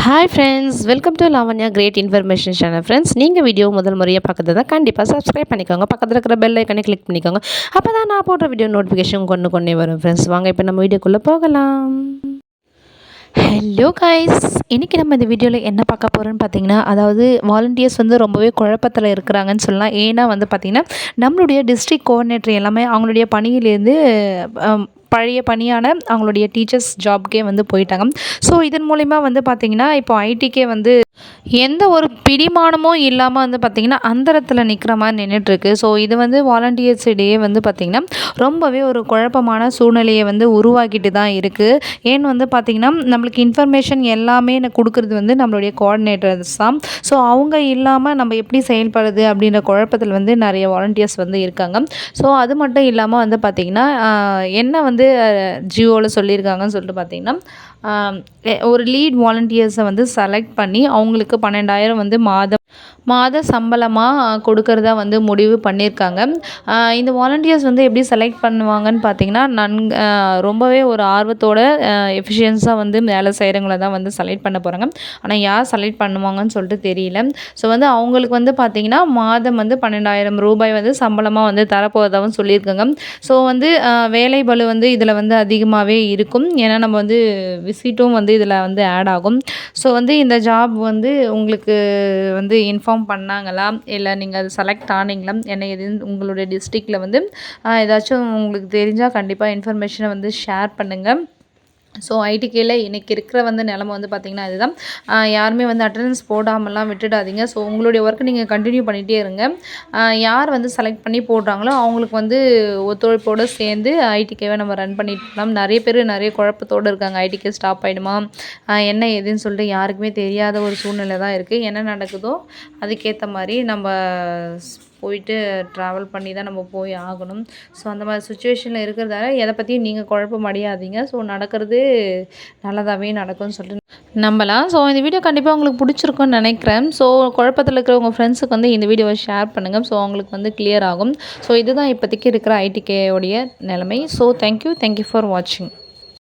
Hi friends welcome to Lavanya great information channel friends நீங்கள் video முதல் முறையாக பார்க்குறது தான் கண்டிப்பாக சப்ஸ்கிரைப் பண்ணிக்கோங்க. பக்கத்தில் இருக்கிற பெல் ஐக்கனை கிளிக் பண்ணிக்கோங்க. அப்போ தான் நான் போடுற வீடியோ நோட்டிஃபிகேஷன் கொண்டு கொண்டே வரும். ஃப்ரெண்ட்ஸ் வாங்க இப்போ நம்ம வீடியோக்குள்ளே போகலாம். ஹலோ கைஸ் இன்றைக்கி நம்ம இந்த வீடியோவில் என்ன பார்க்க போகிறோன்னு பார்த்தீங்கன்னா அதாவது வாலண்டியர்ஸ் வந்து ரொம்பவே குழப்பத்தில் இருக்கிறாங்கன்னு சொல்லலாம். ஏன்னா வந்து பார்த்திங்கன்னா நம்மளுடைய டிஸ்ட்ரிக்ட் கோஆர்டினேட்டர் எல்லாமே அவங்களுடைய பணியிலேருந்து பழைய பணியான அவங்களுடைய டீச்சர்ஸ் ஜாப்க்கே வந்து போயிட்டாங்க. ஸோ இதன் மூலிமா வந்து பார்த்திங்கன்னா இப்போ ஐடிக்கே வந்து எந்த ஒரு பிடிமானமும் இல்லாமல் வந்து பார்த்திங்கன்னா அந்தரத்தில் நிற்கிற மாதிரி நின்றுட்டுருக்கு ஸோ இது வந்து வாலண்டியர்ஸ் இடையே வந்து பார்த்திங்கன்னா ரொம்பவே ஒரு குழப்பமான சூழ்நிலையை வந்து உருவாக்கிட்டு தான் இருக்குது ஏன்னு வந்து பார்த்திங்கன்னா நம்மளுக்கு இன்ஃபர்மேஷன் எல்லாமே கொடுக்குறது வந்து நம்மளுடைய கோஆர்டினேட்டர்ஸ் தான். ஸோ அவங்க இல்லாமல் நம்ம எப்படி செயல்படுறது அப்படின்ற குழப்பத்தில் வந்து நிறைய வாலண்டியர்ஸ் வந்து இருக்காங்க. ஸோ அது மட்டும் இல்லாமல் வந்து பார்த்திங்கன்னா என்ன வந்து வந்து ஜியோவில் சொல்லியிருக்காங்கன்னு சொல்லிட்டு பார்த்தீங்கன்னா ஒரு லீட் வாலண்டியர்ஸை வந்து செலக்ட் பண்ணி அவங்களுக்கு பன்னெண்டாயிரம் வந்து மாதம் மாத சம்பளமாக கொடுக்கறதா வந்து முடிவு பண்ணியிருக்காங்க இந்த வாலண்டியர்ஸ் வந்து எப்படி செலக்ட் பண்ணுவாங்கன்னு பார்த்தீங்கன்னா நன் ரொம்பவே ஒரு ஆர்வத்தோட எஃபிஷியன்ஸாக வந்து வேலை செய்கிறவங்கள தான் வந்து செலக்ட் பண்ண போகிறாங்க ஆனால் யார் செலக்ட் பண்ணுவாங்கன்னு சொல்லிட்டு தெரியல. ஸோ வந்து அவங்களுக்கு வந்து பார்த்திங்கன்னா மாதம் வந்து பன்னெண்டாயிரம் ரூபாய் வந்து சம்பளமாக வந்து தரப்போவதாகவும் சொல்லியிருக்காங்க. ஸோ வந்து வேலை பலு வந்து இதில் வந்து அதிகமாகவே இருக்கும். ஏன்னா நம்ம வந்து விசிட்டும் வந்து இதில் வந்து ஆட் ஆகும். ஸோ வந்து இந்த ஜாப் வந்து உங்களுக்கு வந்து இன்ஃபார்ம் பண்ணாங்களா? இல்லை நீங்கள் அது செலக்ட் ஆனீங்களா? என்ன எது உங்களுடைய டிஸ்ட்ரிக்டில் வந்து ஏதாச்சும் உங்களுக்கு தெரிஞ்சால் கண்டிப்பாக இன்ஃபர்மேஷனை வந்து ஷேர் பண்ணுங்கள் ஸோ ஐடிகேயில் இன்றைக்கி இருக்கிற வந்து நிலமை வந்து பார்த்திங்கன்னா இதுதான். யாருமே வந்து அட்டண்டன்ஸ் போடாமலாம் விட்டுடாதீங்க. ஸோ உங்களுடைய ஒர்க்கை நீங்கள் கண்டினியூ பண்ணிகிட்டே இருங்க. யார் வந்து செலக்ட் பண்ணி போடுறாங்களோ அவங்களுக்கு வந்து ஒத்துழைப்போடு சேர்ந்து ஐடிகேவை நம்ம ரன் பண்ணிட்டு நிறைய பேர் நிறைய குழப்பத்தோடு இருக்காங்க. ஐடிகே ஸ்டாப் ஆகிடுமா என்ன ஏதுன்னு சொல்லிட்டு யாருக்குமே தெரியாத ஒரு சூழ்நிலை தான் இருக்குது என்ன நடக்குதோ அதுக்கேற்ற மாதிரி நம்ம போயிட்டு ட்ராவல் பண்ணி தான் நம்ம போய் ஆகணும். ஸோ அந்த மாதிரி சுச்சுவேஷனில் இருக்கிறதால எதை பற்றியும் நீங்கள் குழப்பம் அடையாதீங்க. ஸோ நடக்கிறது நல்லதாகவே நடக்கும்னு சொல்லிட்டு நம்பலாம். ஸோ இந்த வீடியோ கண்டிப்பாக உங்களுக்கு பிடிச்சிருக்கும்னு நினைக்கிறேன். ஸோ குழப்பத்தில் இருக்கிற உங்கள் ஃப்ரெண்ட்ஸுக்கு வந்து இந்த வீடியோவை ஷேர் பண்ணுங்கள் ஸோ அவங்களுக்கு வந்து கிளியர் ஆகும். ஸோ இதுதான் இப்போதைக்கு இருக்கிற ஐடிகேயோடைய நிலைமை. ஸோ தேங்க்யூ தேங்க்யூ ஃபார் வாட்சிங்